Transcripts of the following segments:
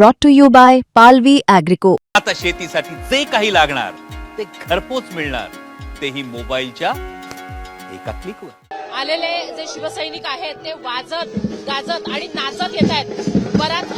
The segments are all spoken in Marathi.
brought to you by Palvi Agrico. आता शेतीसाठी जे काही लागणार ते घरपोच मिळणार. तेही मोबाईलच्या एका क्लिकवर. आलेले जे शिवसैनिक आहेत ते वाजत गाजत आणि नाचत येत आहेत. बराच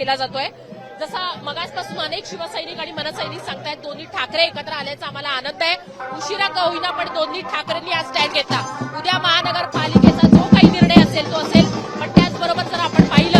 केला जातोय. जसा मगासपासून अनेक शिवसैनिक आणि मनसैनिक सांगतायत दोन्ही ठाकरे एकत्र आल्याचा आम्हाला आनंद आहे. उशिरा का होईना पण दोन्ही ठाकरेंनी आज स्टँड घेतला. उद्या महानगरपालिकेचा जो काही निर्णय असेल तो असेल. पण त्याचबरोबर जर आपण पाहिलं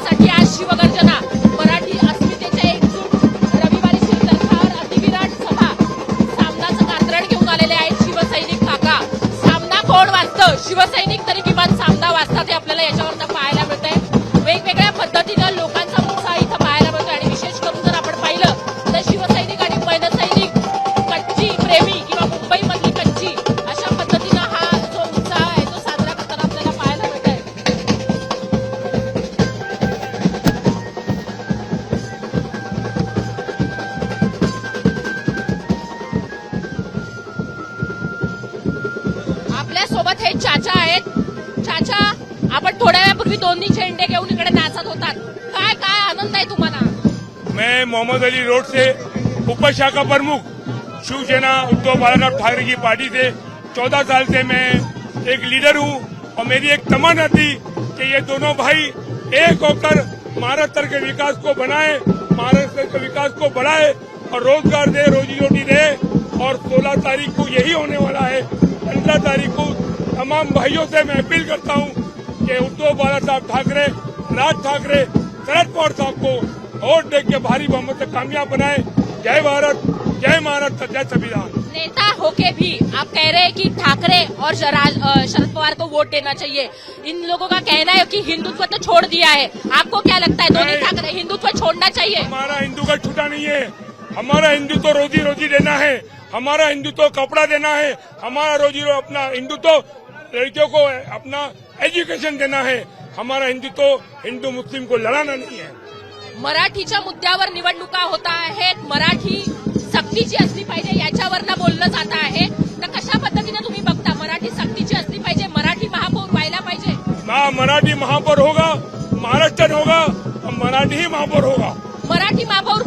मुंबईच्या आज शिवगर्जना मराठी अस्मितेचे एकजूट रविवारी शिवतर्फावर अतिविराट सभा. सामनाचं कात्रण घेऊन आलेले आहेत शिवसैनिक काका. सामना कोण वाचतं शिवसैनिक तरी किमान सामना वाचतात हे आपल्याला याच्यावर हे चाचा आहेत. चाचा, आपण थोड्या वेळापूर्वी दोन्ही झेंडे घेऊन इकडे नाचत होतात. काय काय आनंद आहे तुम्हाला? मैं मोहम्मद अली रोड से उपशाखा प्रमुख, शिवसेना उद्धव बालासाहब ठाकरे की पार्टी से चौदह साल से मैं एक लीडर हूँ और मेरी एक तमन्ना थी कि ये दोनों भाई एक होकर महाराष्ट्र के विकास को बनाए महाराष्ट्र के विकास को बढ़ाए और रोज़गार दे रोजी रोटी दे और 16 तारीख को यही होने वाला है। तमाम भाइयों से मैं अपील करता हूँ कि उद्धव बाला साहब ठाकरे राज ठाकरे शरद पवार साहब को वोट देख के भारी बहुमत से कामयाब बनाए। जय भारत जय महाराष्ट्र जय संविधान। नेता होके भी आप कह रहे हैं कि ठाकरे और शरद पवार को वोट देना चाहिए। इन लोगों का कहना है कि हिंदुत्व तो छोड़ दिया है। आपको क्या लगता है दोनों ठाकरे हिंदुत्व छोड़ना चाहिए? हमारा हिंदू का छूटा नहीं है। हमारा हिंदुत्व तो रोजी रोजी देना है। हमारा हिंदुत्व तो कपड़ा देना है। हमारा रोजी रो अपना हिंदुत्व तो लड़कियों को अपना एजुकेशन देना है। हमारा हिंदू तो हिंदू मुस्लिम को लड़ाना नहीं है। मराठीच्या मुद्द्यावर निवडणुका होत आहेत. मराठी सक्तीची असली पाहिजे याच्यावरनं बोललं जात आहे. तर कशा पद्धतीने तुम्ही बघता? मराठी सक्तीची असली पाहिजे मराठी महापौर व्हायला पाहिजे. ना मराठी महापौर होगा महाराष्ट्र होगा मराठी ही महापौर होगा. मराठी महापौर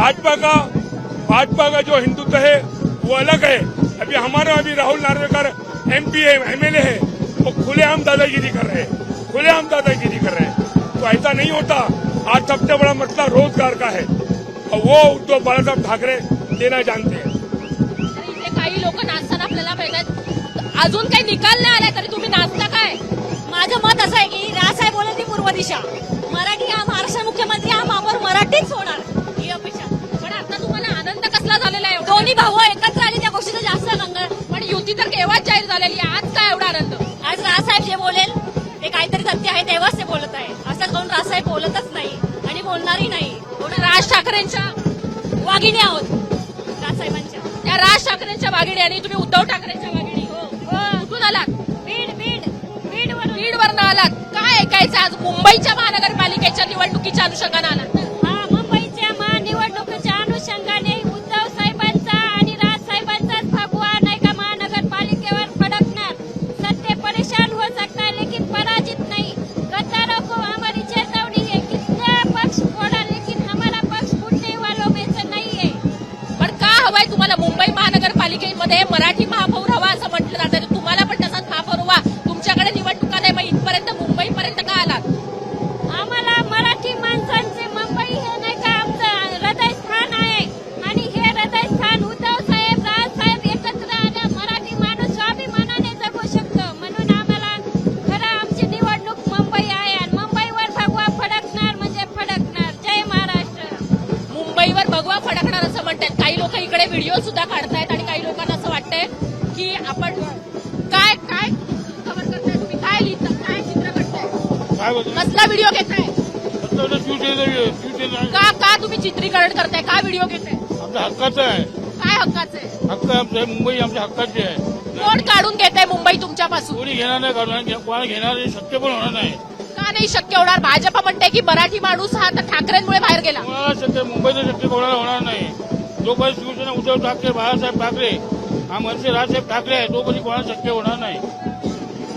भाजपा का? भाजपा का जो हिंदुत्व है वो अलग है। अभी हमारा अभी राहुल नार्वेकर एमपी है एमएलए है वो खुलेआम दादागिरी कर रहे हैं। खुलेआम दादागिरी कर रहे हैं। तो ऐसा नहीं होता। आज सबसे बड़ा मसला रोजगार का है। और वो उद्धव बाला साहब ठाकरे देना जानते हैं। काही लोक नाचताना आपल्याला अजून काही निकाल नाही आलाय तरी तुम्ही नाचता काय? माझं मत असं आहे की राजसाहेब बोलत ती पूर्व दिशा. मराठी हा महाराष्ट्र मुख्यमंत्री दोन्ही भाऊ एकत्र आले त्या गोष्टीचा जास्त रंग पण युती तर केव्हाच जाहीर झालेली आहे? आज काय एवढा आनंद? आज राजसाहेब जे बोलेल ते काहीतरी सत्य आहे तेव्हाच ते बोलत आहे असं करून राजसाहेब बोलतच नाही आणि बोलणारही नाही. थोडं राज ठाकरेंच्या वाघिणी आहोत. राजसाहेबांच्या. त्या राज ठाकरेंच्या वागिणी आणि तुम्ही उद्धव ठाकरेंच्या वागिणी हो. कुठून आलात? बीड बीड बीड बीड वरनं आलात. काय ऐकायचं आज? मुंबईच्या महानगरपालिकेच्या निवडणुकीच्या अनुषंगानं आलात. ते मराठी महापौर कसला व्हिडिओ घेताय? का का तुम्ही चित्रीकरण करताय? का व्हिडिओ घेताय? आमच्या हक्काचं आहे. काय हक्काचं आहे? हक्क आमचं मुंबई आमच्या हक्काची आहे. कोण काढून घेताय मुंबई तुमच्यापासून? कोणी घेणार नाही काढून कोणाला घेणार नाही, शक्य पण होणार नाही. का नाही शक्य होणार? भाजप म्हणते की मराठी माणूस हा तर ठाकरेंमुळे बाहेर गेला. कोणाला शक्य मुंबईचं शक्य कोणाला होणार नाही. जोपर्यंत शिवसेना उद्धव ठाकरे बाळासाहेब ठाकरे हा मनसे राजसाहेब ठाकरे आहे तोपर्यंत कोणाला शक्य होणार नाही.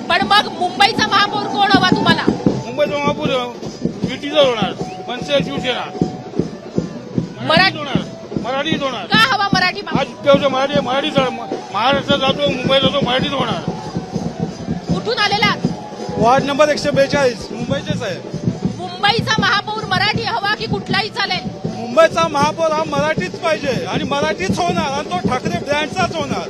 पण मग मुंबईचा महापौर कोण हवा तुम्हाला? मुंबईचा महापूर युतीचा होणार मनसे शिवसेना. मराठी- मराठीच होणार मराठीच होणार. का हवा मराठी आज मराठी मराठीच महाराष्ट्रात जातो मुंबईत जातो मराठीच होणार. कुठून आलेला? वार्ड नंबर एकशे बेचाळीस मुंबईचेच आहे. मुंबईचा महापौर मराठी हवा की कुठलाही चालेल? मुंबईचा महापौर हा मराठीच पाहिजे आणि मराठीच होणार आणि तो ठाकरे ब्रँडचाच होणार.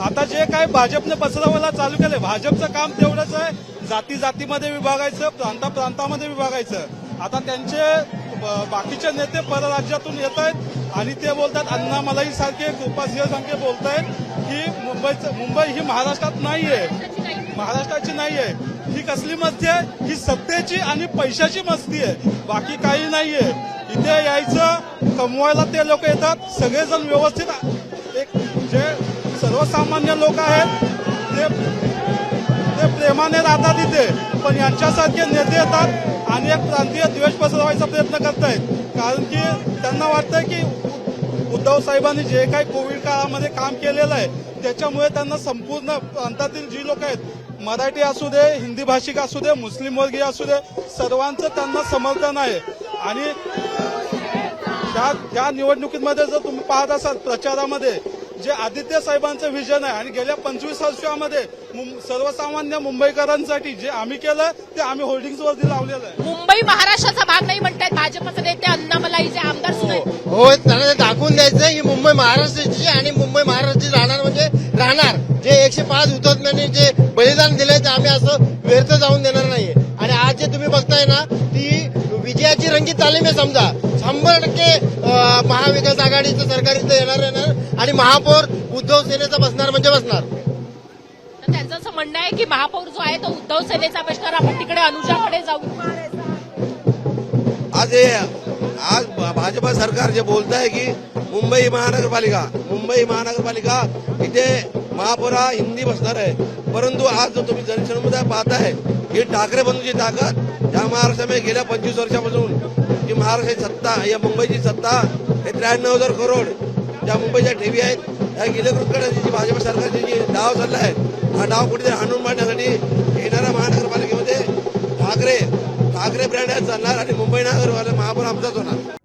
आता जे काय भाजपने पसरवायला चालू केलंय भाजपचं काम तेवढंच आहे. जाती जातीमध्ये विभागायचं प्रांता प्रांतामध्ये विभागायचं. आता त्यांचे ब- बाकीचे नेते परराज्यातून येत आहेत आणि ते बोलतात अण्णा मलाई सारखे कृपासिंह सारखे बोलत आहेत की मुंबईचं मुंबई ही महाराष्ट्रात नाहीये. महाराष्ट्राची नाहीये. ही कसली मस्ती आहे? ही सत्तेची आणि पैशाची मस्ती आहे. बाकी काही नाहीये. इथे यायचं कमवायला ते लोक येतात. सगळेजण व्यवस्थित एक जे सर्वसामान्य लोक आहेत ते ते प्रेमाने राहतात इथे. पण यांच्यासारखे नेते येतात आणि एक प्रांतीय द्वेष पसरवायचा प्रयत्न करतायत. कारण की त्यांना वाटतं की उद्धव साहेबांनी जे काही कोविड काळामध्ये काम केलेलं आहे त्याच्यामुळे त्यांना संपूर्ण प्रांतातील जी लोक आहेत मराठी असू दे हिंदी भाषिक असू दे मुस्लिम वर्गीय असू दे सर्वांचं त्यांना समर्थन आहे. आणि त्या त्या निवडणुकीमध्ये जर तुम्ही पाहत असाल प्रचारामध्ये जे आदित्य साहेबांचं विजन आहे आणि गेल्या पंचवीस वर्षामध्ये सर्वसामान्य मुंबईकरांसाठी जे आम्ही केलं ते आम्ही होर्डिंग्सवरती लावलेलं आहे. मुंबई महाराष्ट्राचा भाग नाही म्हणतायत भाजपचे नेते अण्णामलाईचे आमदार सुद्धा आहेत. हो त्यांना ते दाखवून द्यायचं की मुंबई महाराष्ट्राची आणि मुंबई महाराष्ट्राची राहणार म्हणजे राहणार. जे एकशे पाच हुतात्म्यांनी जे बलिदान दिलंय ते आम्ही असं व्यर्थ जाऊन देणार नाहीये. आणि आज जे तुम्ही बघताय ना ती विजयाची रंगीत तालीम आहे समजा. शंभर टक्के महाविकास आघाडीचं सरकार इथं येणार येणार आणि महापौर उद्धव सेनेचा बसणार म्हणजे बसणार. तर त्यांचं असं म्हणणं आहे की महापौर जो आहे तो उद्धव सेनेचा बसणार. आपण तिकडे अनुजाकडे जाऊ. आज हे आज भाजपा सरकार जे बोलत आहे की मुंबई महानगरपालिका मुंबई महानगरपालिका इथे महापौरा हिंदी बसणार आहे. परंतु आज जो तुम्ही जनसमुदाय पाहताय ही ठाकरे बंधूची ताकद या महाराष्ट्रामध्ये गेल्या पंचवीस वर्षापासून जी महाराष्ट्राची सत्ता या मुंबईची सत्ता हे त्र्याण्णव हजार करोड ज्या मुंबईच्या ठेवी आहेत या गिलेकृत करण्याची जी भाजप सरकारची जी डाव चालला आहे हा डाव कुठेतरी हाणून मारण्यासाठी येणाऱ्या महानगरपालिकेमध्ये ठाकरे ठाकरे ब्रँड चालणार आणि मुंबई नगर महापौर आमचाच होणार.